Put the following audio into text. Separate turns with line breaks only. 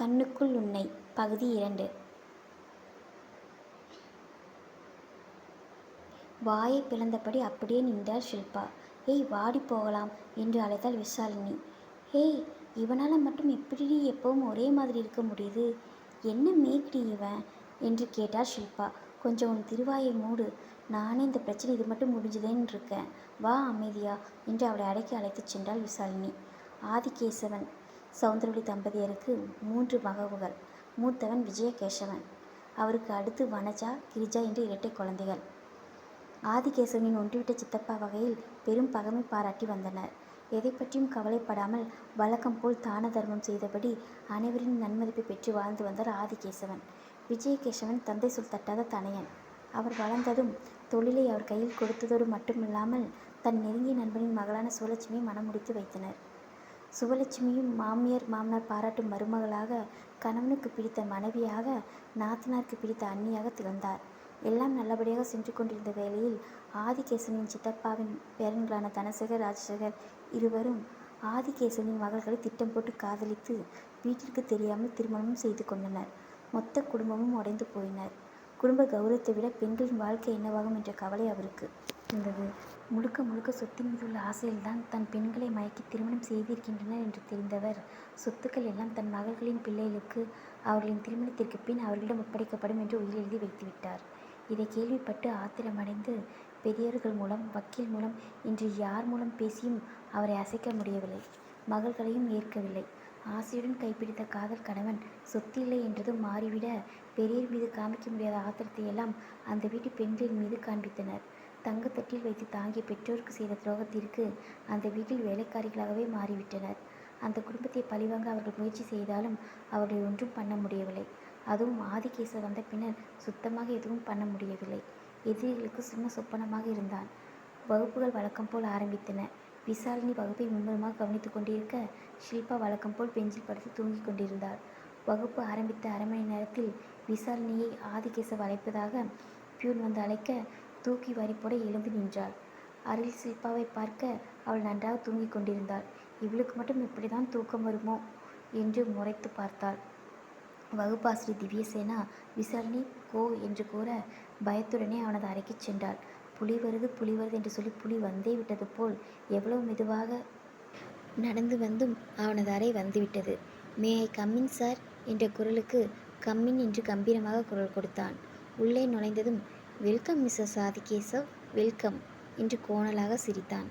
கண்ணுக்குள் உன்னை. பகுதி இரண்டு. வாயை பிளந்தபடி அப்படியே நின்றாள் ஷில்பா. ஏய் வாடி போகலாம் என்று அழைத்தாள் விசாலினி ஏய் இவனால் மட்டும் எப்படி எப்பவும் ஒரே மாதிரி இருக்க முடியுது. என்ன மேக்டி இவன்? என்று கேட்டார் ஷில்பா. கொஞ்சம் உன் திருவாயை மூடு. நானே இந்த பிரச்சனை இது மட்டும் முடிஞ்சுதேன்னு இருக்கேன். வா அமைதியா என்று அவளை அடக்கி அழைத்துச் சென்றாள் விசாலினி ஆதிகேசவன். சௌந்தரவழி தம்பதியருக்கு மூன்று மகவுகள். மூத்தவன் விஜயகேசவன். அவருக்கு அடுத்து வனஜா கிரிஜா என்று இரட்டை குழந்தைகள். ஆதிகேசவனின் ஒன்றுவிட்ட சித்தப்பா வகையில் பெரும் பகமை பாராட்டி வந்தனர். எதை பற்றியும் கவலைப்படாமல் வழக்கம் போல் தான தர்மம் செய்தபடி அனைவரின் நன்மதிப்பை பெற்று வாழ்ந்து வந்தார் ஆதிகேசவன். விஜயகேசவன் தந்தை சொல் தட்டாத தனையன். அவர் வளர்ந்ததும் தொழிலை அவர் கையில் கொடுத்ததோடு மட்டுமில்லாமல் தன் நெருங்கிய நண்பனின் மகளான சுவலட்சுமியை மனம் முடித்து வைத்தனர். சுவலட்சுமியும் மாமியார் மாமனார் பாராட்டும் மருமகளாக கணவனுக்கு பிடித்த மனைவியாக நாத்தனாருக்கு பிடித்த அண்ணியாக திகழ்ந்தார். எல்லாம் நல்லபடியாக சென்று கொண்டிருந்த வேளையில் ஆதிகேசனின் சித்தப்பாவின் பேரன்களான தனசேகர் ராஜசேகர் இருவரும் ஆதிகேசனின் மகள்களை திட்டம் போட்டு காதலித்து வீட்டிற்கு தெரியாமல் திருமணமும் செய்து கொண்டனர். மொத்த குடும்பமும் உடைந்து போயினர். குடும்ப கௌரவத்தை விட பெண்களின் வாழ்க்கை என்னவாகும் என்ற கவலை அவருக்கு. இருந்தது முழுக்க முழுக்க சொத்தின் மீது உள்ள ஆசையில்தான் தன் பெண்களை மயக்கி திருமணம் செய்திருக்கின்றனர் என்று தெரிந்தவர். சொத்துக்கள் எல்லாம் தன் மகள்களின் பிள்ளைகளுக்கு அவர்களின் திருமணத்திற்கு பின் அவர்களிடம் ஒப்படைக்கப்படும் என்று உயிர் எழுதி வைத்துவிட்டார். இதை கேள்விப்பட்டு ஆத்திரமடைந்து பெரியவர்கள் மூலம் வக்கீல் மூலம் இன்று யார் மூலம் பேசியும் அவரை அசைக்க முடியவில்லை. மகள்களையும் ஏற்கவில்லை. ஆசையுடன் கைப்பிடித்த காதல் கணவன் சொத்து இல்லை என்றதும் மாறிவிட பெரியர் மீது காமிக்க முடியாத ஆத்திரத்தை எல்லாம் அந்த வீட்டு பெண்களின் மீது காண்பித்தனர். தங்கத்தட்டில் வைத்து தாங்கிய பெற்றோருக்கு செய்த துரோகத்திற்கு அந்த வீட்டில் வேலைக்காரிகளாகவே மாறிவிட்டனர். அந்த குடும்பத்தை பழிவாங்க அவர்கள் முயற்சி செய்தாலும் அவர்களை ஒன்றும் பண்ண முடியவில்லை. அதுவும் ஆதிகேச வந்த பின்னர் சுத்தமாக எதுவும் பண்ண முடியவில்லை. எதிரிகளுக்கு சும்மா சொப்பனமாக இருந்தான். வகுப்புகள் வழக்கம் போல் ஆரம்பித்தன. விசாலினி வகுப்பை மும்முரமாக கவனித்துக் கொண்டிருக்க ஷில்பா வழக்கம் போல் பெஞ்சில் படுத்து தூங்கிக் கொண்டிருந்தாள். வகுப்பு ஆரம்பித்த அரை மணி நேரத்தில் விசாலினியை ஆதிகேசவ் அழைப்பதாக பியூன் வந்து அழைக்க தூக்கி வரிப்போட எழுந்து நின்றாள். அருள் சில்பாவை பார்க்க அவள் நன்றாக தூங்கிக் கொண்டிருந்தாள். இவளுக்கு மட்டும் இப்படிதான் தூக்கம் வருமோ? என்று முறைத்து பார்த்தாள். வகுப்பாசிரி திவ்யசேனா? விசாரணை கோ என்று கூற பயத்துடனே அவனது அறைக்கு சென்றாள். புலி வருது புலி வருது என்று சொல்லி புலி வந்தே விட்டது போல் எவ்வளவு மெதுவாக நடந்து வந்தும் அவனது அறை வந்துவிட்டது மே ஐ கம்மின் சார் என்ற குரலுக்கு கம்மின் என்று கம்பீரமாக குரல் கொடுத்தான். உள்ளே நுழைந்ததும் வெல்கம் மிஸ்ஸஸ் ஆதிகேசவ் வெல்கம் என்று கோணலாக சிரித்தான்.